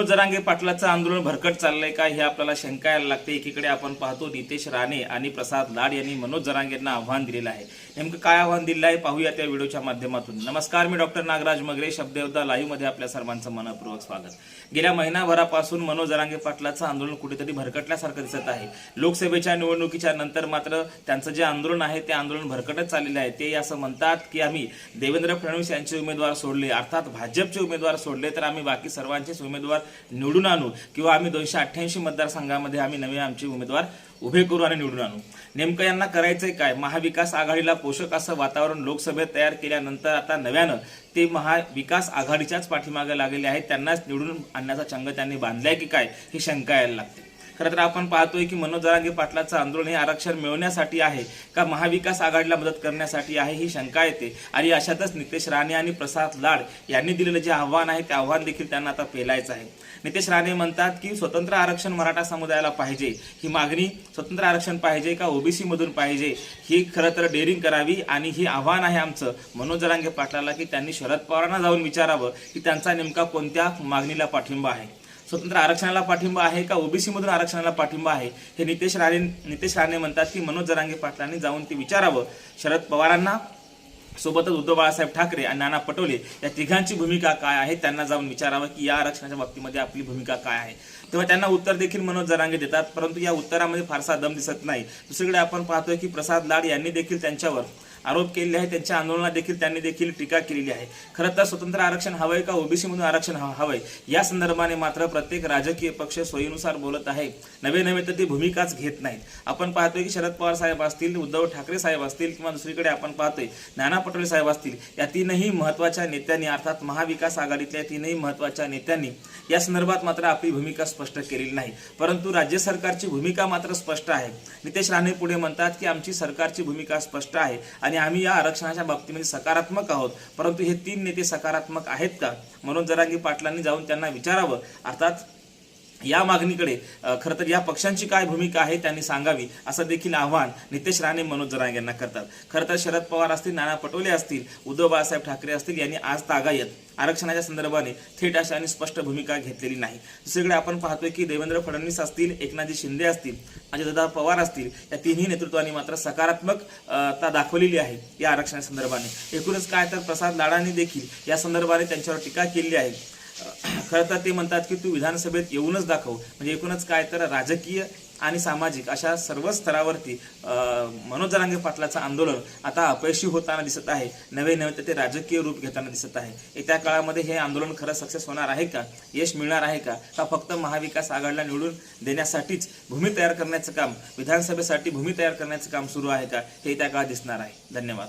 मनोज जरांगे पाटलाचं आंदोलन भरकट चाललंय का? हे आपल्याला शंका यायला लागते. एकीकडे आपण पाहतो नितेश राणे आणि प्रसाद लाड यांनी मनोज जरांगेंना आव्हान दिलेलं आहे. नेमकं काय आव्हान दिलेलं आहे? पाहूया त्या व्हिडिओच्या माध्यमातून. नमस्कार मी डॉक्टर नागराज मगरे शब्दयोद्धा लाईव्हमध्ये आपल्या सर्वांचं मनपूर्वक स्वागत. गेल्या महिनाभरापासून मनोज जरांगे पाटलाचं आंदोलन कुठेतरी भरकटल्यासारखं दिसत आहे. लोकसभेच्या निवडणुकीच्या नंतर मात्र त्यांचं जे आंदोलन आहे ते आंदोलन भरकटच चाललेलं आहे. ते असं म्हणतात की आम्ही देवेंद्र फडणवीस यांचे उमेदवार सोडले अर्थात भाजपचे उमेदवार सोडले तर आम्ही बाकी सर्वांचेच उमेदवार निवडून आणू किंवा आम्ही दोनशे अठ्ठ्याऐंशी मतदारसंघामध्ये आम्ही नवे आमचे उमेदवार उभे करू आणि निवडून आणू. नेमकं यांना करायचंय काय? महाविकास आघाडीला पोषक असं वातावरण लोकसभेत तयार केल्यानंतर आता नव्यानं ते महाविकास आघाडीच्याच पाठीमागे लागलेले आहेत. त्यांनाच निवडून आणण्याचा चंग त्यांनी बांधलाय की काय? ही शंका यायला लागते. खरं तर आपण पाहतोय की मनोज जरांगे पाटलाचं आंदोलन हे आरक्षण मिळवण्यासाठी आहे का? महाविकास आघाडीला मदत करण्यासाठी आहे ही शंका येते. आणि अशातच नितेश राणे आणि प्रसाद लाड यांनी दिलेलं जे आव्हान आहे ते आव्हान देखील त्यांना आता पेलायचं आहे. नितेश राणे म्हणतात की स्वतंत्र आरक्षण मराठा समुदायाला पाहिजे. ही मागणी स्वतंत्र आरक्षण पाहिजे का ओबीसी मधून पाहिजे? ही खरं तर डेअरिंग करावी आणि ही आव्हान आहे आमचं. मनोज जरांगे पाटलाला की त्यांनी शरद पवारांना जाऊन विचारावं की त्यांचा नेमका कोणत्या मागणीला पाठिंबा आहे? स्वतंत्र आरक्षणाला पाठिंबा आहे का? ओबीसी मधून आरक्षणाला पाठिंबा आहे? हे नितेश राणे नितेश राणे म्हणतात की मनोज जरांगे पाटलांनी जाऊन ते विचारावं. शरद पवारांना सोबतच उद्धव बाळासाहेब ठाकरे आणि नाना पटोले या तिघांची भूमिका काय आहे? त्यांना जाऊन विचारावं की या आरक्षणाच्या बाबतीमध्ये आपली भूमिका काय आहे? तेव्हा त्यांना उत्तर देखील मनोज जरांगे देतात परंतु या उत्तरामध्ये फारसा दम दिसत नाही. दुसरीकडे आपण पाहतोय की प्रसाद लाड यांनी देखील त्यांच्यावर आरोप केलेले आहे त्यांच्या आंदोलनात देखील त्यांनी देखील टीका केलेली आहे. खरं तर स्वतंत्र आरक्षण हवंय का? ओबीसी मधून आरक्षण हवंय? या संदर्भाने मात्र प्रत्येक राजकीय पक्ष सोयीनुसार बोलत आहे. नवे नवे तर ती भूमिकाच घेत नाहीत. आपण पाहतोय की शरद पवार साहेब असतील उद्धव ठाकरे साहेब असतील किंवा दुसरीकडे आपण पाहतोय नाना पटोले साहेब असतील या तीनही महत्त्वाच्या नेत्यांनी अर्थात महाविकास आघाडीतल्या तीनही महत्त्वाच्या नेत्यांनी या संदर्भात मात्र आपली भूमिका स्पष्ट केलेली नाही. परंतु राज्य सरकारची भूमिका मात्र स्पष्ट आहे. नितेश राणे पुढे म्हणतात की आमची सरकारची भूमिका स्पष्ट आहे. आणि आम्ही या आरक्षणाच्या बाबतीमध्ये सकारात्मक आहोत. परंतु हे तीन नेते सकारात्मक आहेत का? म्हणून जरांगी पाटलांनी जाऊन त्यांना विचारावं. अर्थात या मागणीकडे खरं तर या पक्षांची काय भूमिका आहे त्यांनी सांगावी असं देखील आव्हान नितेश राणे मनोज जरांगे यांना करतात. खरं तर शरद पवार असतील नाना पटोले असतील उद्धव बाळासाहेब ठाकरे असतील यांनी आज तागायत आरक्षणाच्या संदर्भाने थेट अशा आणि स्पष्ट भूमिका घेतलेली नाही. दुसरीकडे आपण पाहतोय की देवेंद्र फडणवीस असतील एकनाथजी शिंदे असतील अजितदादा पवार असतील या तिन्ही नेतृत्वाने मात्र सकारात्मकता दाखवलेली आहे या आरक्षणा संदर्भाने. एकूणच काय तर प्रसाद लाडांनी देखील या संदर्भाने त्यांच्यावर टीका केली आहे. खरं तर ते म्हणतात की तू विधानसभेत येऊनच दाखव. म्हणजे एकूणच काय तर राजकीय आणि सामाजिक अशा सर्व स्तरावरती मनोज जरांगे पाटलाचं आंदोलन आता अपयशी होताना दिसत आहे. नवे नवे तर ते राजकीय रूप घेताना दिसत आहे. येत्या काळामध्ये हे आंदोलन खरं सक्सेस होणार आहे का? यश मिळणार आहे का? का फक्त महाविकास आघाडीला निवडून देण्यासाठीच भूमी तयार करण्याचं काम विधानसभेसाठी भूमी तयार करण्याचं काम सुरू आहे का? हे त्या काळात दिसणार आहे. धन्यवाद.